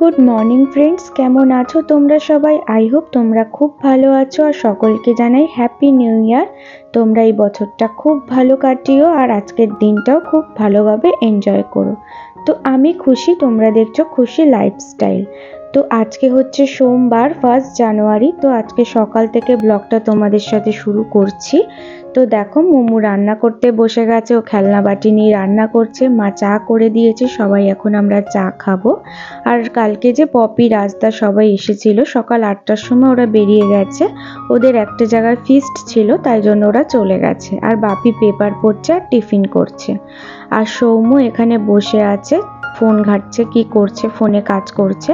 Good morning friends কেমন আছো তোমরা সবাই? আই হোপ তোমরা খুব ভালো আছো আর সকলকে জানাই হ্যাপি নিউ ইয়ার তোমরা এই বছরটা খুব ভালো কাটিও আর আজকের দিনটাও খুব ভালোভাবে এনজয় করো। তো আমি খুশি, তোমরা দেখছ খুশি লাইফস্টাইল তো আজকে হচ্ছে সোমবার ফার্স্ট জানুয়ারি তো আজকে সকাল থেকে ব্লগটা তোমাদের সাথে শুরু করছি। তো দেখো মোমো রান্না করতে বসে গেছে, ও খেলনা বাটি নিয়ে রান্না করছে, মা চা করে দিয়েছে, সবাই এখন আমরা চা খাব। আর কালকে যে পপি রাজদা সবাই এসেছিল, সকাল আটটার সময় ওরা বেরিয়ে গেছে, ওদের একটা জায়গায় ফিস্ট ছিল, তাই জন্য ওরা চলে গেছে। আর বাপি পেপার পড়ছে আর টিফিন করছে। আর সৌম্য এখানে বসে আছে ফোন ঘাটছে, কি করছে, ফোনে কাজ করছে।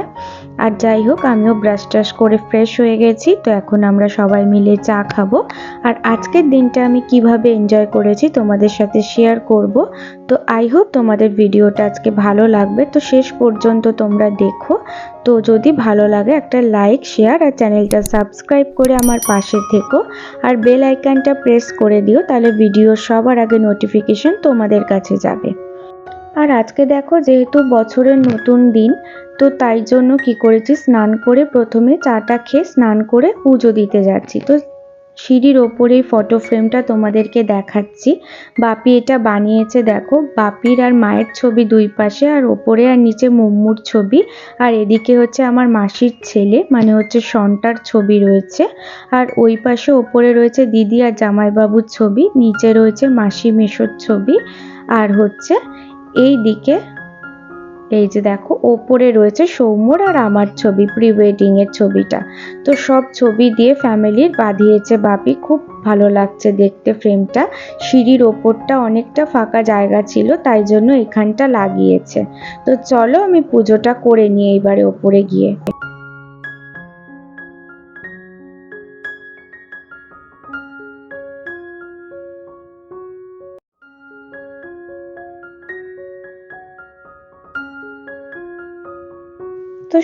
আর যাই হোক, আমিও ব্রাশ ট্রাশ করে ফ্রেশ হয়ে গেছি, তো এখন আমরা সবাই মিলে চা খাব। আর আজকের দিনটা আমি কীভাবে এনজয় করেছি তোমাদের সাথে শেয়ার করব। তো আই হোপ তোমাদের ভিডিওটা আজকে ভালো লাগবে। তো শেষ পর্যন্ত তোমরা দেখো। তো যদি ভালো লাগে, একটা লাইক শেয়ার আর চ্যানেলটা সাবস্ক্রাইব করে আমার পাশে থেকো। আর বেল আইকনটা প্রেস করে দিও, তাহলে ভিডিও সবার আগে নোটিফিকেশন তোমাদের কাছে যাবে। আর আজকে দেখো যেহেতু বছরের নতুন দিন, তো তাই জন্য কি করেছি? স্নান করে প্রথমে চাটা খেয়ে স্নান করে পুজো দিতে যাচ্ছি। তো সিঁড়ির ওপরে ফটো ফ্রেমটা তোমাদেরকে দেখাচ্ছি। বাপি এটা বানিয়েছে, দেখো। বাপির আর মায়ের ছবি দুই পাশে, আর ওপরে আর নিচে মুম্মুর ছবি। আর এদিকে হচ্ছে আমার মাসির ছেলে মানে হচ্ছে সন্টার ছবি রয়েছে। আর ওই পাশে ওপরে রয়েছে দিদি আর জামাইবাবুর ছবি, নিচে রয়েছে মাসি মেশোর ছবি। আর হচ্ছে এই দিকে, এই যে দেখো, ওপরে রয়েছে সৌম্যর আর আমার ছবি প্রি ওয়েডিং এর ছবিটা। তো সব ছবি দিয়ে ফ্যামিলির বাঁধিয়েছে বাপি, খুব ভালো লাগছে দেখতে ফ্রেমটা সিঁড়ির ওপরটা অনেকটা ফাঁকা জায়গা ছিল, তাই জন্য এখানটা লাগিয়েছে। তো চলো আমি পুজোটা করে নিই এইবারে ওপরে গিয়ে।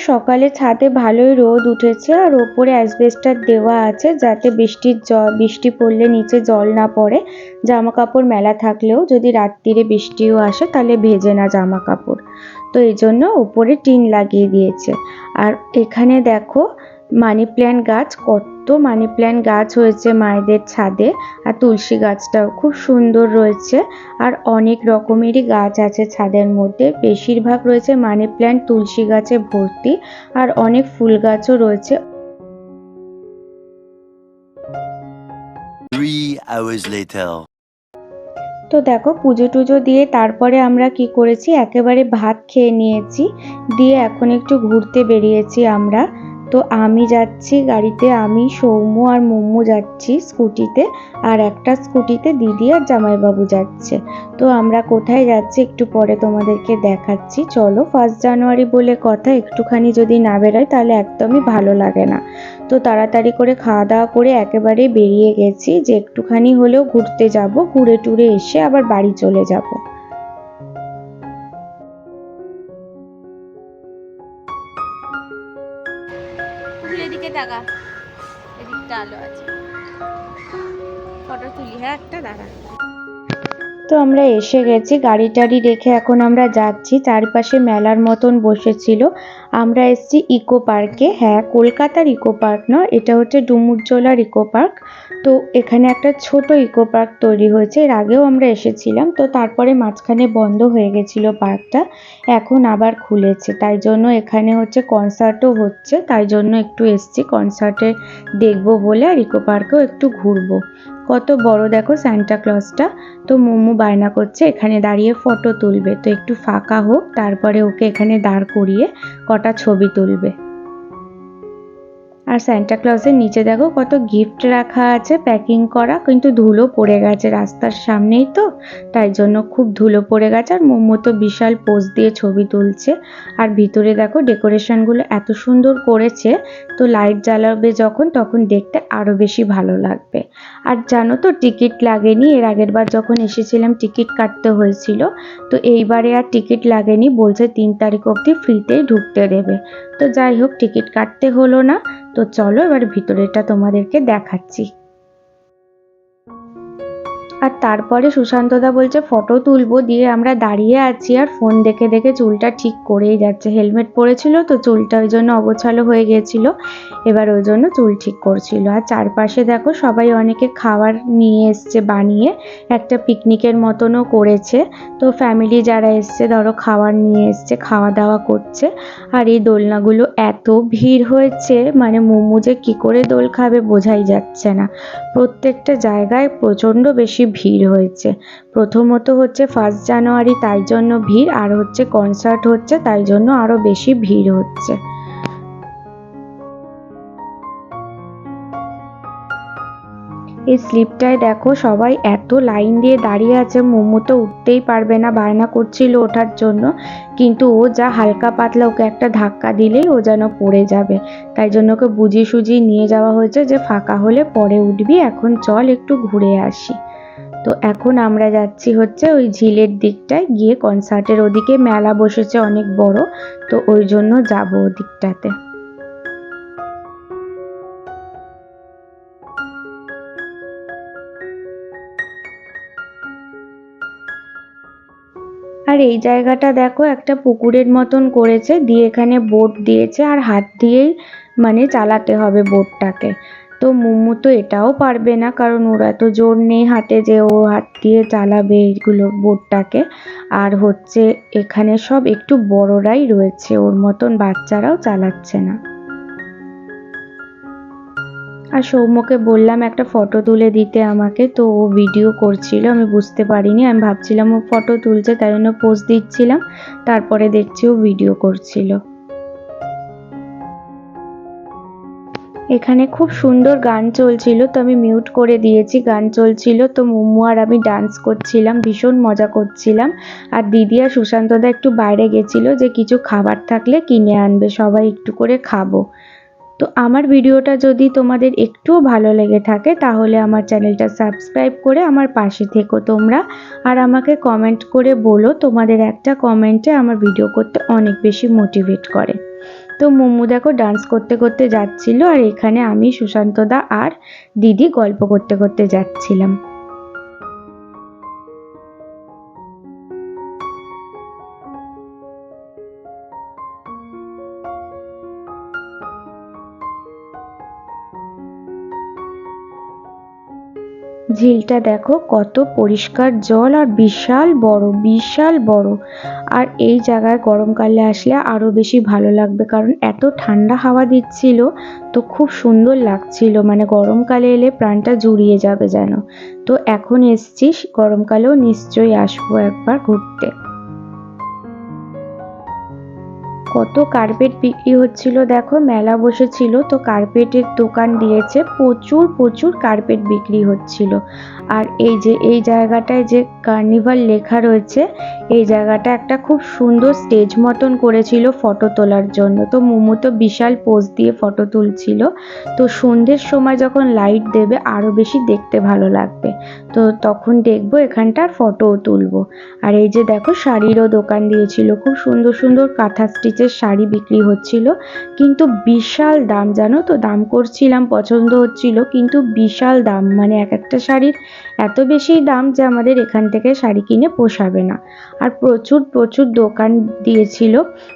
সকালে ছাদে ভালোই রোদ উঠেছে আর ওপরে অ্যাসবেস্টার দেওয়া আছে যাতে বৃষ্টির জ, বৃষ্টি পড়লে নিচে জল না পড়ে। জামা কাপড় মেলা থাকলেও যদি রাত্রিরে বৃষ্টিও আসে তাহলে ভেজে না জামা কাপড় তো এই জন্য ওপরে টিন লাগিয়ে দিয়েছে। আর এখানে দেখো মানি প্ল্যান্ট গাছ কত মানি প্ল্যান্ট গাছ হয়েছে মায়েদের ছাদে আর তুলসী গাছটাও খুব সুন্দর রয়েছে আর অনেক রকমেরই গাছ আছে ছাদের মধ্যে। বেশিরভাগ রয়েছে মানি প্ল্যান্ট তুলসী গাছে ভর্তি আর অনেক ফুল গাছও রয়েছে. তো দেখো পুজো টুজো দিয়ে তারপরে আমরা কি করেছি? একেবারে ভাত খেয়ে নিয়েছি। দিয়ে এখন একটু ঘুরতে বেরিয়েছি আমরা। তো আমি যাচ্ছি গাড়িতে, আমি, সৌম্য আর মোম্মু যাচ্ছি স্কুটিতে আর একটা স্কুটিতে দিদি আর জামাইবাবু যাচ্ছে। তো আমরা কোথায় যাচ্ছি একটু পরে তোমাদেরকে দেখাচ্ছি। চলো ফার্স্ট জানুয়ারি বলে কথা, একটুখানি যদি না বেরোয় তাহলে একদমই ভালো লাগে না। তো তাড়াতাড়ি করে খাওয়া দাওয়া করে একেবারে বেরিয়ে গেছি যে একটুখানি হলেও ঘুরতে যাব, ঘুরে টুরে এসে আবার বাড়ি চলে যাব। এদিকে এদিকটা আলো আছে। ফটো তুলি হ্যাঁ একটা দাঁড়া। তো আমরা এসে গেছি। গাড়ি টাড়ি রেখে এখন আমরা যাচ্ছি। চারপাশে মেলার মতন বসেছিল। আমরা এসেছি ইকো পার্কে। হ্যাঁ কলকাতার ইকো পার্ক নয় এটা হচ্ছে ডুমুরজলার ইকো পার্ক। তো এখানে একটা ছোট ইকো পার্ক তৈরি হয়েছে। এর আগেও আমরা এসেছিলাম। তো তারপরে মাঝখানে বন্ধ হয়ে গেছিল পার্কটা। এখন আবার খুলেছে। তাই জন্য এখানে হচ্ছে কনসার্টও হচ্ছে। তাই জন্য একটু এসছি। কনসার্টে দেখব বলে আর ইকো পার্কেও একটু ঘুরবো। কত বড় দেখো সান্টা ক্লজটা তো মোমো বায়না করছে, এখানে দাঁড়িয়ে ফটো তুলবে। তো একটু ফাঁকা হোক, তারপরে ওকে এখানে দাঁড় করিয়ে কটা ছবি তুলবে। আর স্যান্টা ক্লজের নিচে দেখো কত গিফট রাখা আছে প্যাকিং করা, কিন্তু ধুলো পড়ে গেছে রাস্তার সামনেই তো, তাই জন্য খুব ধুলো পড়ে গেছে। আর মোমো তো বিশাল পোজ দিয়ে ছবি তুলছে। আর ভিতরে দেখো ডেকোরেশনগুলো এত সুন্দর করেছে তো লাইট জ্বালাবে যখন, তখন দেখতে আরও বেশি ভালো লাগবে। আর জানো তো টিকিট লাগেনি। এর আগের বার যখন এসেছিলাম টিকিট কাটতে হয়েছিল। তো এইবারে আর টিকিট লাগেনি, বলছে তিন তারিখ অবধি ফ্রিতে ঢুকতে দেবে। তো যাই হোক টিকিট কাটতে হলো না। তো চলো, এবার ভিতরেটা তোমাদেরকে দেখাচ্ছি। আর তারপরে সুশান্তদা বলছে, ফটো তুলবো দিয়ে আমরা দাঁড়িয়ে আছি আর ফোন দেখে দেখে চুলটা ঠিক করেই যাচ্ছে। হেলমেট পরেছিল তো চুলটা ওই জন্য অগোছালো হয়ে গিয়েছিল। এবার ওই জন্য চুল ঠিক করছিল। আর চারপাশে দেখো সবাই অনেকে খাবার নিয়ে এসছে বানিয়ে, একটা পিকনিকের মতনও করেছে। তো ফ্যামিলি যারা এসছে, ধরো খাবার নিয়ে এসছে খাওয়া দাওয়া করছে, আর এই দোলনাগুলো এত ভিড় হয়েছে মানে মোমো যে কী করে দোল খাবে বোঝাই যাচ্ছে না। প্রত্যেকটা জায়গায় প্রচণ্ড বেশি ভিড় হয়েছে। প্রথমত হচ্ছে ফার্স্ট জানুয়ারি তাই জন্য ভিড়। আর হচ্ছে কনসার্ট হচ্ছে, তাই জন্য আরও বেশি ভিড় হচ্ছে। এই স্লিপটায় দেখো সবাই এত লাইন দিয়ে দাঁড়িয়ে আছে, মোমো তো উঠতেই পারবে না, বায়না করছিল ওঠার জন্য। কিন্তু ও যা হালকা পাতলা, ওকে একটা ধাক্কা দিলেই ও যেন পড়ে যাবে। তাই জন্য ওকে বুঝিয়ে সুঝিয়ে নিয়ে যাওয়া হয়েছে যে ফাঁকা হলে পরে উঠবি। এখন চল একটু ঘুরে আসি। তো এখন আমরা যাচ্ছি হচ্ছে ওই ঝিলের দিকটায়, গিয়ে কনসার্টের ওদিকে। মেলা বসেছে অনেক বড়, তো ওই জন্য যাব ওদিকটাতে। আর এই জায়গাটা দেখো, একটা পুকুরের মতন করেছে, দিয়ে এখানে বোট দিয়েছে, আর হাত দিয়েই মানে চালাতে হবে বোটটাকে। তো মোমো তো এটাও পারবে না, কারণ ওর এত জোর নেই হাতে যে ও হাত দিয়ে চালাবে এইগুলো বোর্ডটাকে আর হচ্ছে এখানে সব একটু বড়রাই রয়েছে, ওর মতন বাচ্চারাও চালাচ্ছে না। আর সৌম্যকে বললাম একটা ফটো তুলে দিতে আমাকে, তো ও ভিডিও করছিল, আমি বুঝতে পারিনি। আমি ভাবছিলাম ও ফটো তুলছে, তাই জন্য পোজ দিচ্ছিলাম, তারপরে দেখছি ও ভিডিও করছিল। এখানে খুব সুন্দর গান চলছিল, তো আমি মিউট করে দিয়েছি, গান চলছিল, তো মোমো আর আমি ডান্স করছিলাম, ভীষণ মজা করছিলাম। আর দিদি আর সুশান্তদা একটু বাইরে গেছিল যে কিছু খাবার থাকলে কিনে আনবে, সবাই একটু করে খাব। তো আমার ভিডিওটা যদি তোমাদের একটুও ভালো লেগে থাকে, তাহলে আমার চ্যানেলটা সাবস্ক্রাইব করে আমার পাশে থেকো তোমরা। আর আমাকে কমেন্ট করে বলো তোমাদের একটা কমেন্টে আমার ভিডিও করতে অনেক বেশি মোটিভেট করে। তো মোমো দেখো ডান্স করতে করতে যাচ্ছিল আর এখানে আমি সুশান্তদা আর দিদি গল্প করতে করতে যাচ্ছিলাম। ঝিলটা দেখো, কত পরিষ্কার জল আর বিশাল বড় বিশাল বড়। আর এই জায়গায় গরমকালে আসলে আরও বেশি ভালো লাগবে, কারণ এত ঠান্ডা হাওয়া দিচ্ছিল তো খুব সুন্দর লাগছিল। মানে গরমকালে এলে প্রাণটা জুড়িয়ে যাবে যেন। তো এখন এসছিস গরমকালেও নিশ্চয়ই আসব একবার ঘুরতে। কত কার্পেট বিক্রি হচ্ছিল দেখো, মেলা বসেছিল, তো কার্পেটের দোকান দিয়েছে, প্রচুর প্রচুর কার্পেট বিক্রি হচ্ছিল। আর এই যে, এই জায়গাটায় যে কার্নিভাল লেখা রয়েছে এই জায়গাটা একটা খুব সুন্দর স্টেজ মতন করেছিল ফটো তোলার জন্য। তো মোমো তো বিশাল পোজ দিয়ে ফটো তুলছিল। তো সন্ধ্যের সময় যখন লাইট দেবে আরও বেশি দেখতে ভালো লাগবে। তো তখন দেখব এখানটার ফটোও তুলবো। আর এই যে দেখো, শাড়িরও দোকান দিয়েছিল। খুব সুন্দর সুন্দর কাঁথা স্টিচের শাড়ি বিক্রি হচ্ছিল। কিন্তু বিশাল দাম, জানো তো? দাম করছিলাম, পছন্দ হচ্ছিল, কিন্তু বিশাল দাম। মানে এক একটা শাড়ির এত বেশি দাম যে আমাদের এখান থেকে শাড়ি কিনে পোষাবে না। আর প্রচুর প্রচুর দোকান দিয়েছিল।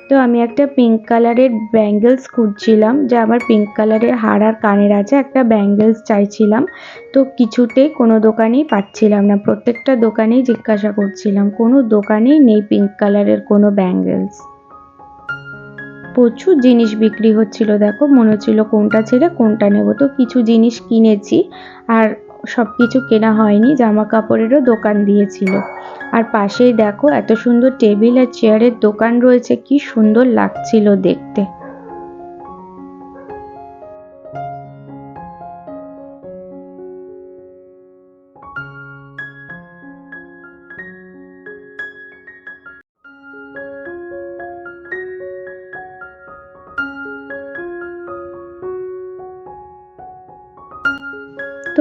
তো আমি একটা পিঙ্ক কালারের ব্যাঙ্গেলস খুঁজছিলাম, যে আমার পিঙ্ক কালারের হার আর কানের আছে, একটা ব্যাঙ্গেলস চাইছিলাম। তো কিছুতেই কোনো দোকানেই পাচ্ছিলাম না, প্রত্যেকটা দোকানেই জিজ্ঞাসা করছিলাম, কোনো দোকানেই নেই পিঙ্ক কালারের কোনো ব্যাঙ্গেলস প্রচুর জিনিস বিক্রি হচ্ছিল, দেখো, মনে হচ্ছিল কোনটা ছেড়ে কোনটা নেব। তো কিছু জিনিস কিনেছি, আর সব কিছু কেনা হয়নি, জামা কাপড়েরও দোকান দিয়েছিল। আর পাশেই দেখো এত সুন্দর টেবিল আর চেয়ারের দোকান রয়েছে কি সুন্দর লাগছিল দেখতে।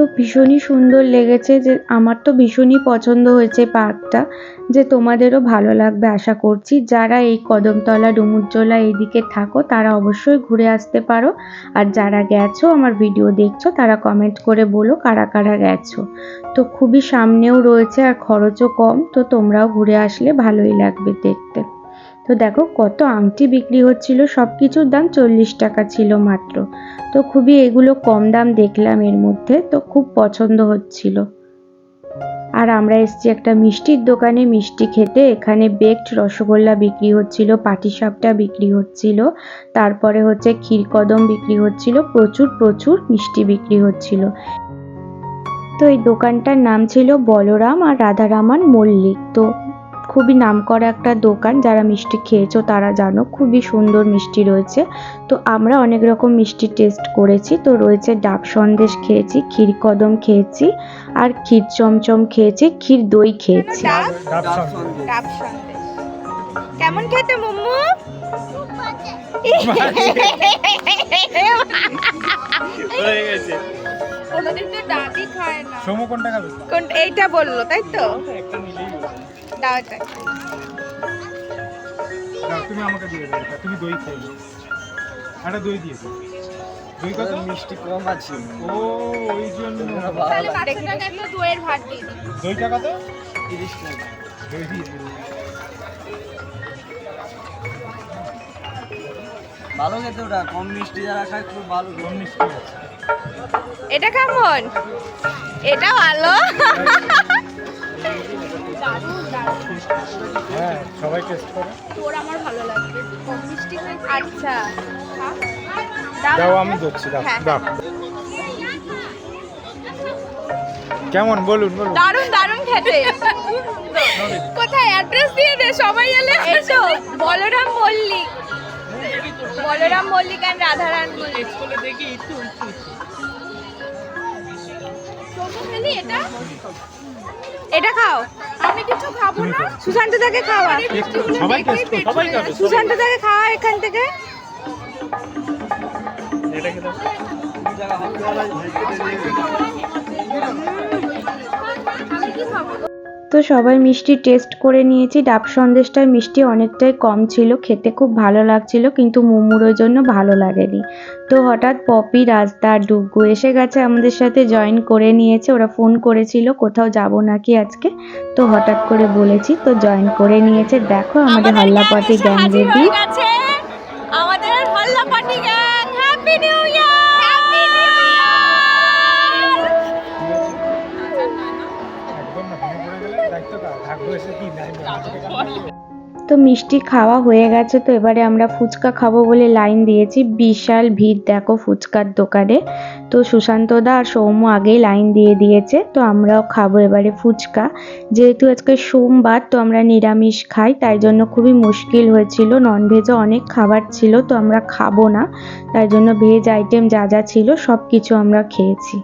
তো ভীষণই সুন্দর লেগেছে যে, আমার তো ভীষণই পছন্দ হয়েছে পার্কটা, যে তোমাদেরও ভালো লাগবে আশা করছি। যারা এই কদমতলা, ডুমুরজলা এইদিকে থাকো, তারা অবশ্যই ঘুরে আসতে পারো। আর যারা গেছো, আমার ভিডিও দেখছ, তারা কমেন্ট করে বলো কারা কারা গেছো। তো খুবই সামনেও রয়েছে আর খরচও কম, তো তোমরাও ঘুরে আসলে ভালোই লাগবে দেখতে। তো দেখো কত আংটি বিক্রি হচ্ছিল সব কিছুর দাম চল্লিশ টাকা ছিল মাত্র। তো খুবই এগুলো কম দাম দেখলাম এর মধ্যে, তো খুব পছন্দ হচ্ছিল। আর আমরা এসেছি একটা মিষ্টির দোকানে, মিষ্টি খেতে। এখানে বেকড রসগোল্লা বিক্রি হচ্ছিল পাটিসাপটা বিক্রি হচ্ছিল, তারপরে হচ্ছে ক্ষীরকদম বিক্রি হচ্ছিল, প্রচুর প্রচুর মিষ্টি বিক্রি হচ্ছিল। তো এই দোকানটার নাম ছিল বলরাম আর রাধারামান মল্লিক। তো খুবই নামকরা একটা দোকান যারা মিষ্টি খেয়েছো তারা জানো খুবই সুন্দর মিষ্টি রয়েছে। তো আমরা অনেক রকম মিষ্টি টেস্ট করেছি। তো রয়েছে ডাব সন্দেশ খেয়েছি ক্ষীর কদম খেয়েছি আর ক্ষীর চমচম খেয়েছি ক্ষীর দই খেয়েছি। ডাব ডাব সন্দেশ। ডাব সন্দেশ। কেমন খেতে মোমো? কোনটা খাবে? এইটা বলল তাই তো? দাও দাও, তুমি আমাকে দিয়ে দাও এটা। তুমি দই খেয়ে নাও। একটা দই দিয়েছ দই কত? মিষ্টি কম আছে। ও ওই জন্য। তাহলে একটা দইয়ের ভাত দিয়ে দিই। দইটা কত? তিরিশ টাকা। দই দিয়ে। ভালো খেতে ওটা। কম মিষ্টি যারা খায় খুব ভালো কম মিষ্টি এটা কেমন? এটা ভালো হ্যাঁ সবাই টেস্ট করো। তোর আমার ভালো লাগবে। কম মিষ্টি আচ্ছা। দাও। দাও আমি দিচ্ছি দাও হ্যাঁ। দাও। কেমন? বলুন বলুন। দারুণ দারুণ খেতে। কোথায়? অ্যাড্রেস দিয়ে দে সবাই এলে। এসো বলরাম মল্লিক। বলরাম মল্লিক আর রাধারান মল্লিক খেলি এটা? এটা খাও। আমি কিছু খাব না। সুশান্ত দাকে খাওয়া সবাই টেস্ট সবাই খাবে সুশান্ত দাকে খাওয়া এখান থেকে। এটাকে দাও তো সবাই মিষ্টি টেস্ট করে নিয়েছি। ডাব সন্দেশটার মিষ্টি অনেকটাই কম ছিল খেতে খুব ভালো লাগছিল কিন্তু মোমোর ওই জন্য ভালো লাগেনি। তো হঠাৎ পপি আর ডুগু এসে গেছে আমাদের সাথে জয়েন করে নিয়েছে। ওরা ফোন করেছিল কোথাও যাব নাকি আজকে? তো হঠাৎ করে বলেছি তো জয়েন করে নিয়েছে। দেখো আমাদের হাল্লাপাতি গ্যাং রেডি আমাদের হল্লা তো মিষ্টি খাওয়া হয়ে গেছে তো এবারে আমরা ফুচকা খাব বলে লাইন দিয়েছি। বিশাল ভিড়, দেখো ফুচকার দোকানে। তো সুশান্তদা আর সৌম্য আগেই লাইন দিয়ে দিয়েছে, তো আমরাও খাব এবারে ফুচকা। যেহেতু আজকে সোমবার, তো আমরা নিরামিষ খাই, তাই জন্য খুবই মুশকিল হয়েছিল। ননভেজও অনেক খাবার ছিল, তো আমরা খাব না। তাই জন্য ভেজ আইটেম যা যা ছিল সব কিছু আমরা খেয়েছি।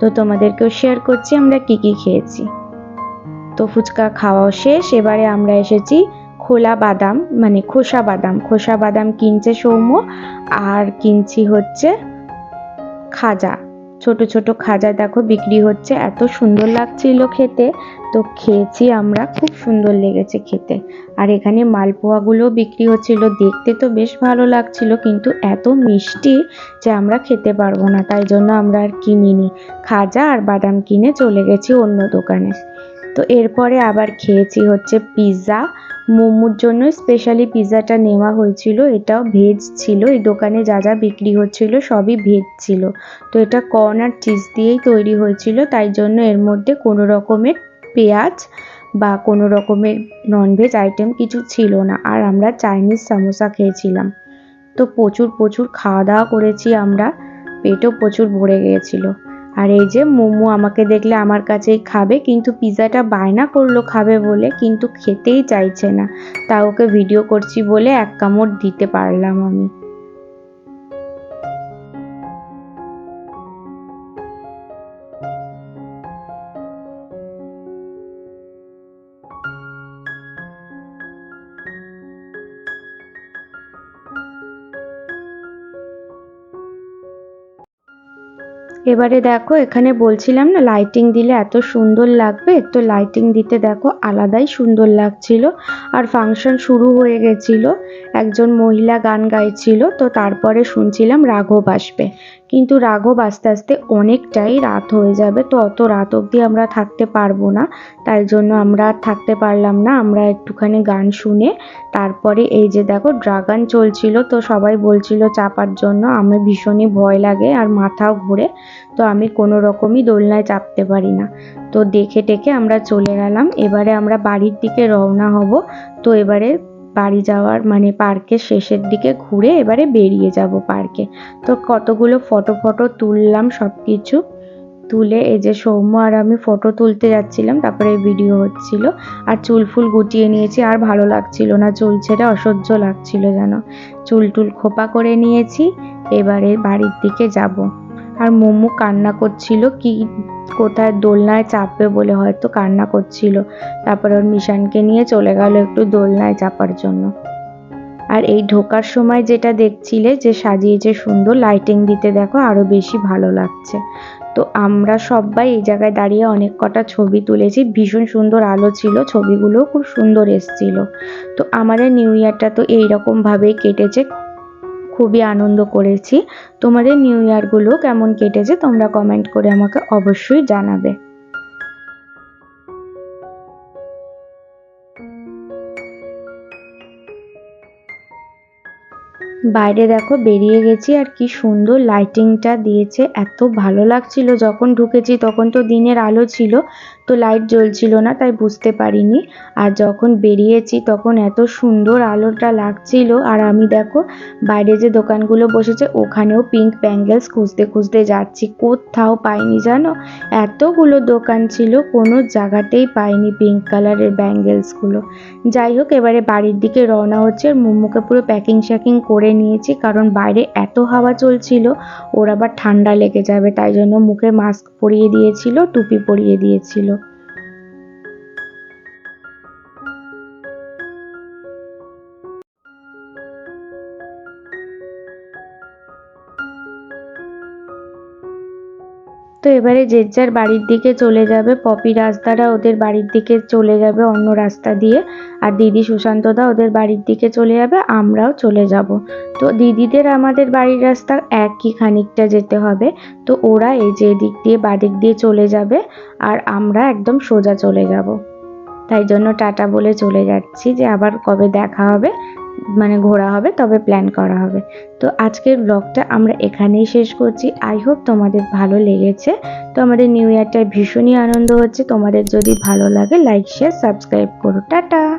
তো তোমাদেরকেও শেয়ার করছি, আমরা কি কি খেয়েছি। তো ফুচকা খাওয়াও শেষ। এবারে আমরা এসেছি খোলা বাদাম মানে খোসা বাদাম। খোসা বাদাম কিনছে সৌম্য, আর কিনছি হচ্ছে খাজা। ছোট ছোট খাজা দেখো বিক্রি হচ্ছে। এত সুন্দর লাগছিল খেতে। তো খেয়েছি আমরা, খুব সুন্দর লেগেছে খেতে। আর এখানে মালপোয়াগুলো বিক্রি হচ্ছিল। দেখতে তো বেশ ভালো লাগছিল, কিন্তু এত মিষ্টি যে আমরা খেতে পারব না। তাই জন্য আমরা আর কিনিনি। খাজা আর বাদাম কিনে চলে গেছি অন্য দোকানে। তো এরপরে আবার খেয়েছি হচ্ছে পিৎজা মোমোর জন্য স্পেশালি পিৎজাটা নেওয়া হয়েছিল। এটাও ভেজ ছিল। এই দোকানে যা যা বিক্রি হচ্ছিল সবই ভেজ ছিল। তো এটা কর্ন আর চিজ দিয়েই তৈরি হয়েছিল। তাই জন্য এর মধ্যে কোনো রকমের পেঁয়াজ বা কোনো রকমের ননভেজ আইটেম কিছু ছিল না। আর আমরা চাইনিজ সামোসা খেয়েছিলাম। তো প্রচুর প্রচুর খাওয়া দাওয়া করেছি আমরা। পেটও প্রচুর ভরে গিয়েছিল। আর এই যে মোমো আমাকে দেখলে আমার কাছেই খাবে, কিন্তু পিৎজাটা বায়না করল খাবে বলে, কিন্তু খেতেই চাইছে না। তা ওকে ভিডিও করছি বলে এক কামড় দিতে পারলাম আমি। এবারে দেখো, এখানে বলছিলাম না লাইটিং দিলে এত সুন্দর লাগবে? তো লাইটিং দিতে দেখো, আলাদাই সুন্দর লাগছিল। আর ফাংশন শুরু হয়ে গেছিল, একজন মহিলা গান গাইছিল, তো তারপরে শুনছিলাম রাঘব আসবে। কিন্তু রাঘব আস্তে আস্তে অনেকটাই রাত হয়ে যাবে, তো অত রাত অবধি আমরা থাকতে পারব না। তাই জন্য আমরা থাকতে পারলাম না। আমরা একটুখানি গান শুনে তারপরে এই যে দেখো ড্রাগন চলছিল, তো সবাই বলছিল চাপার জন্য। আমার ভীষণই ভয় লাগে আর মাথাও ঘুরে, তো আমি কোনো রকমই দোলনায় চাপতে পারি না। তো দেখে টেকে আমরা চলে গেলাম। এবারে আমরা বাড়ির দিকে রওনা হব। তো এবারে বাড়ি যাওয়ার মানে পার্কের শেষের দিকে ঘুরে এবারে বেরিয়ে যাব পার্কে। তো কতগুলো ফটো ফটো তুললাম সব কিছু তুলে এই যে সৌম্য আর আমি ফটো তুলতে যাচ্ছিলাম, তারপরে ভিডিও হচ্ছিল। আর চুল ফুল গুটিয়ে নিয়েছি, আর ভালো লাগছিল না, চুল ছেড়ে অসহ্য লাগছিল যেন। চুল টুল খোপা করে নিয়েছি, এবারে বাড়ির দিকে যাব। আর মোমো কান্না করছিল, কি কোথায় দোলনায় চাপবে বলে হয়তো কান্না করছিল। তারপরে ওর মিশানকে নিয়ে চলে গেল একটু দোলনায় চাপার জন্য। আর এই ঢোকার সময় যেটা দেখছিলে যে সাজিয়েছে সুন্দর লাইটিং দিতে, দেখো আরও বেশি ভালো লাগছে। তো আমরা সবাই এই জায়গায় দাঁড়িয়ে অনেক কটা ছবি তুলেছি, ভীষণ সুন্দর আলো ছিল, ছবিগুলোও খুব সুন্দর এসছিল। তো আমাদের নিউ ইয়ারটা তো এইরকমভাবেই কেটেছে খুবই আনন্দ করেছি। তোমাদের নিউ ইয়ারগুলো কেমন কেটেছে তোমরা কমেন্ট করে আমাকে অবশ্যই জানাবে। বাইরে দেখো বেরিয়ে গেছি আর কি সুন্দর লাইটিংটা দিয়েছে। এত ভালো লাগছিল যখন ঢুকেছি তখন তো দিনের আলো ছিল। তো লাইট জ্বলছিল না, তাই বুঝতে পারিনি। আর যখন বেরিয়েছি, তখন এত সুন্দর আলোটা লাগছিল। আর আমি দেখো, বাইরে যে দোকানগুলো বসেছে, ওখানেও পিঙ্ক ব্যাঙ্গেলস খুঁজতে খুঁজতে যাচ্ছি। কোথাও পাইনি জানো? এতগুলো দোকান ছিল, কোনো জায়গাতেই পাইনি পিঙ্ক কালারের ব্যাঙ্গেলসগুলো যাই হোক, এবারে বাড়ির দিকে রওনা হচ্ছে আর পুরো প্যাকিং শ্যাকিং করে নিয়েছি, কারণ বাইরে এত হাওয়া চলছিল, ওর আবার ঠান্ডা লেগে যাবে, তাই জন্য মুখে মাস্ক পরিয়ে দিয়েছিল, টুপি পরিয়ে দিয়েছিল। তো এবারে যে যার বাড়ির দিকে চলে যাবে, পপি রাস্তাটা ওদের বাড়ির দিকে চলে যাবে অন্য রাস্তা দিয়ে। আর দিদি সুশান্তদা ওদের বাড়ির দিকে চলে যাবে, আমরাও চলে যাব। তো দিদিদের আমাদের বাড়ির রাস্তা একই খানিকটা যেতে হবে। তো ওরা এই যে দিক দিয়ে বাদিক দিয়ে চলে যাবে, আর আমরা একদম সোজা চলে যাব। তাই জন্য টাটা বলে চলে যাচ্ছি যে আবার কবে দেখা হবে। মানে ঘোরা হবে, তবে প্ল্যান করা হবে। তো আজকের ব্লগটা আমরা এখানেই শেষ করছি। আই হোপ তোমাদের ভালো লেগেছে। তো আমাদের নিউ ইয়ারটায় ভীষণই আনন্দ হচ্ছে। তোমাদের যদি ভালো লাগে লাইক শেয়ার সাবস্ক্রাইব করো। টাটা!